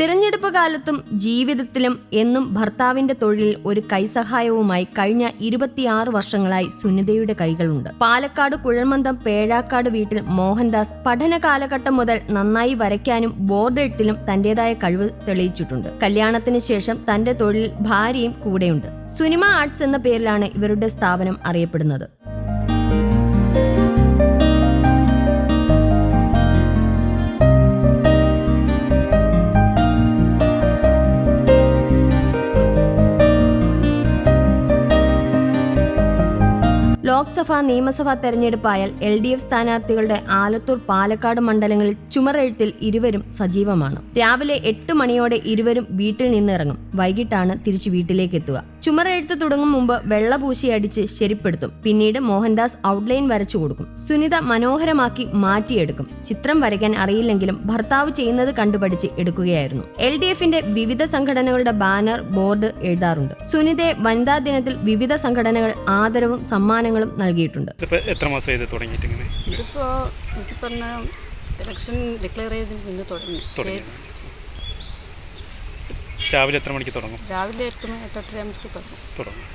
തിരഞ്ഞെടുപ്പ് കാലത്തും ജീവിതത്തിലും എന്നും ഭർത്താവിന്റെ തൊഴിലിൽ ഒരു കൈസഹായവുമായി കഴിഞ്ഞ ഇരുപത്തിയാറ് വർഷങ്ങളായി സുനിതയുടെ കൈകളുണ്ട്. പാലക്കാട് കുഴൽമന്ദം പേഴാക്കാട് വീട്ടിൽ മോഹൻദാസ് പഠന കാലഘട്ടം മുതൽ നന്നായി വരയ്ക്കാനും ബോർഡ് എഴുത്തിലും തന്റേതായ കഴിവ് തെളിയിച്ചിട്ടുണ്ട്. കല്യാണത്തിന് ശേഷം തന്റെ തൊഴിൽ ഭാര്യയും കൂടെയുണ്ട്. സുനിമ ആർട്സ് എന്ന പേരിലാണ് ഇവരുടെ സ്ഥാപനം അറിയപ്പെടുന്നത്. ലോക്സഭാ നിയമസഭാ തെരഞ്ഞെടുപ്പായാൽ എൽ ഡി എഫ് സ്ഥാനാർത്ഥികളുടെ ആലത്തൂർ പാലക്കാട് മണ്ഡലങ്ങളിൽ ചുമരെഴുത്തിൽ ഇരുവരും സജീവമാണ്. രാവിലെ എട്ട് മണിയോടെ ഇരുവരും വീട്ടിൽ നിന്നിറങ്ങും വൈകിട്ടാണ് തിരിച്ചു വീട്ടിലേക്ക് എത്തുക. ചുമരെഴുത്ത് തുടങ്ങും മുമ്പ് വെള്ള അടിച്ച് ശരിപ്പെടുത്തും. പിന്നീട് മോഹൻദാസ് ഔട്ട്ലൈൻ വരച്ചു കൊടുക്കും. സുനിത മനോഹരമാക്കി മാറ്റിയെടുക്കും. ചിത്രം വരയ്ക്കാൻ അറിയില്ലെങ്കിലും ഭർത്താവ് ചെയ്യുന്നത് കണ്ടുപഠിച്ച് എടുക്കുകയായിരുന്നു. എൽ ഡി എഫിന്റെ വിവിധ സംഘടനകളുടെ ബാനർ ബോർഡ് എഴുതാറുണ്ട്. സുനിതയെ വനിതാ ദിനത്തിൽ വിവിധ സംഘടനകൾ ആദരവും സമ്മാനങ്ങളും നൽകിയിട്ടുണ്ട്. എത്ര മാസം ഇതിപ്പോൾ ഇലക്ഷൻ ഡിക്ലെയർ തുടങ്ങി. തുടങ്ങി. രാവിലെ എത്ര മണിക്ക് തുടങ്ങും? രാവിലെ എട്ടര മണിക്ക് തുടങ്ങും. തുടങ്ങും.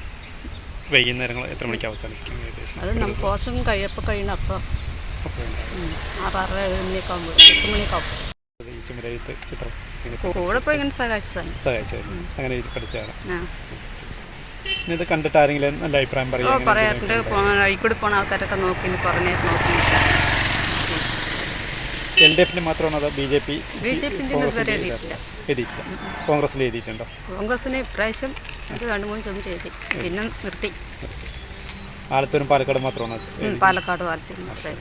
വൈകുന്നേരങ്ങൾ എത്ര മണിക്ക് അവസാനിക്കും ഏകദേശം? അത് നമുക്ക് കോഴ്സും കഴിയപ്പോൾ കഴിയണം അപ്പോൾ അപ്പോൾ ഉണ്ടാവും. ആറ് ആറര ഏഴ് മണിയൊക്കെ ആകുമ്പോൾ എട്ട് മണിയൊക്കെ ആകുമ്പോൾ ഈ ചുമരെഴുത്ത് ചിത്രം ഇങ്ങനെ കൂടെ പോയി ഇങ്ങനെ സഹായിച്ചതാണ്. സഹായിച്ചായിരുന്നു അങ്ങനെ പഠിച്ചതാണ്. ആ. ഇത് കണ്ടിട്ട് ആരെങ്കിലും നല്ല അഭിപ്രായം ഓ പറയാറുണ്ട്. വഴിക്കൂടി പോണ ആൾക്കാരൊക്കെ നോക്കി കുറഞ്ഞ നോക്കി എൽ ഡി എഫിന്റെ മാത്രമാണോ അതോ B J P B J പിന്റെ ഇതുവരെ എഴുതിയിട്ടില്ല. എഴുതിയിട്ടില്ല. കോൺഗ്രസിൽ എഴുതിയിട്ടുണ്ടോ? കോൺഗ്രസിന് ഇപ്രാവശ്യം ഇത് രണ്ട് മൂന്ന് ചോദ്യം എഴുതി. പിന്നെ നിർത്തി. ആലത്തൂരും പാലക്കാട് മാത്രമാണോ പാലക്കാട് ആലത്തൂരും മാത്രമേ.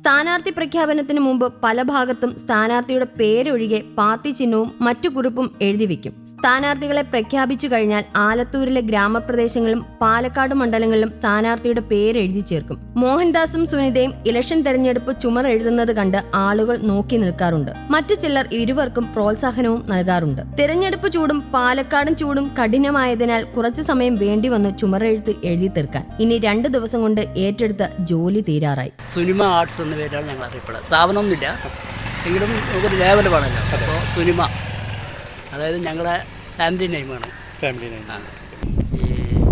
സ്ഥാനാർത്ഥി പ്രഖ്യാപനത്തിന് മുമ്പ് പല ഭാഗത്തും സ്ഥാനാർത്ഥിയുടെ പേരൊഴികെ പാർട്ടി ചിഹ്നവും മറ്റു കുറിപ്പും എഴുതി വെക്കും. സ്ഥാനാർത്ഥികളെ പ്രഖ്യാപിച്ചു കഴിഞ്ഞാൽ ആലത്തൂരിലെ ഗ്രാമപ്രദേശങ്ങളിലും പാലക്കാട് മണ്ഡലങ്ങളിലും സ്ഥാനാർത്ഥിയുടെ പേര് എഴുതി ചേർക്കും. മോഹൻദാസും സുനിതയും ഇലക്ഷൻ തെരഞ്ഞെടുപ്പ് ചുമർ എഴുതുന്നത് കണ്ട് ആളുകൾ നോക്കി നിൽക്കാറുണ്ട്. മറ്റു ചിലർ ഇരുവർക്കും പ്രോത്സാഹനവും നൽകാറുണ്ട്. തെരഞ്ഞെടുപ്പ് ചൂടും പാലക്കാടൻ ചൂടും കഠിനമായതിനാൽ കുറച്ചു സമയം വേണ്ടി വന്നു ചുമരെഴുത്ത് എഴുതി തീർക്കാൻ. ഇനി രണ്ടു ദിവസം കൊണ്ട് ഏറ്റെടുത്ത ജോലി തീരാറായി. സിനിമ ആർട്സ് എന്ന പേരാണ് ഞങ്ങൾ അറിയപ്പെടുന്നത്. സ്ഥാപനമൊന്നുമില്ല. എങ്കിലും നമുക്കൊരു ലേവൽ വേണമല്ലോ. അപ്പോൾ സുനിമ അതായത് ഞങ്ങളുടെ ഫാമിലി നെയിമാണ് ഫാമിലി നയിൻ ഈ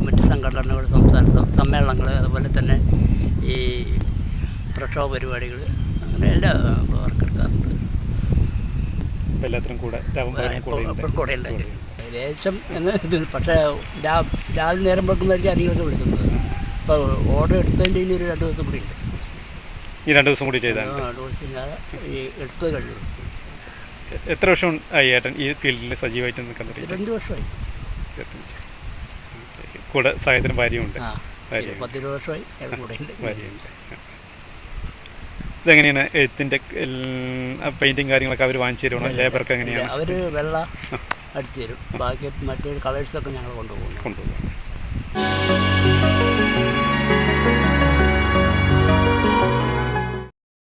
മറ്റ് സംഘടനകൾ സംസ്ഥാന സമ്മേളനങ്ങൾ അതുപോലെ തന്നെ ഈ പ്രക്ഷോഭ പരിപാടികൾ അങ്ങനെ എല്ലാ അപ്പോൾ എല്ലാത്തിനും കൂടെ കൂടെ ഉണ്ടെങ്കിൽ ഏകദേശം എന്ന് ഇത് പക്ഷേ രാവിലെ നേരം വെക്കുന്നതായിരിക്കും അധികമൊക്കെ വിളിക്കുന്നത് ഇപ്പോൾ ഓർഡർ എടുത്തതിന്റെ ഇനി ഒരു രണ്ട് ദിവസം കൂടി ഉണ്ട്. ഈ രണ്ട് ദിവസം കൂടി ചെയ്താണ് ഇല്ലാതെ ഈ എടുത്ത് കഴിയും എത്ര വർഷം ആയി ഏട്ടൻ ഈ ഫീൽഡിൽ സജീവമായിട്ട് നിൽക്കാൻ തുടങ്ങി? രണ്ട് വർഷമായി. കൂടെ സഹായത്തിന് ഭാര്യയുണ്ട് ഭാര്യയുണ്ട് ഇതെങ്ങനെയാണ് എഴുത്തിന്റെ പെയിന്റിങ് കാര്യങ്ങളൊക്കെ അവർ വാങ്ങിച്ചു തരുമോ ലേബർക്ക് എങ്ങനെയാണ്? അവർ വെള്ള അടിച്ചു തരും. ബാക്കി മറ്റേ കളേഴ്സൊക്കെ ഞങ്ങൾ കൊണ്ടുപോകും. കൊണ്ടുപോകുന്നത്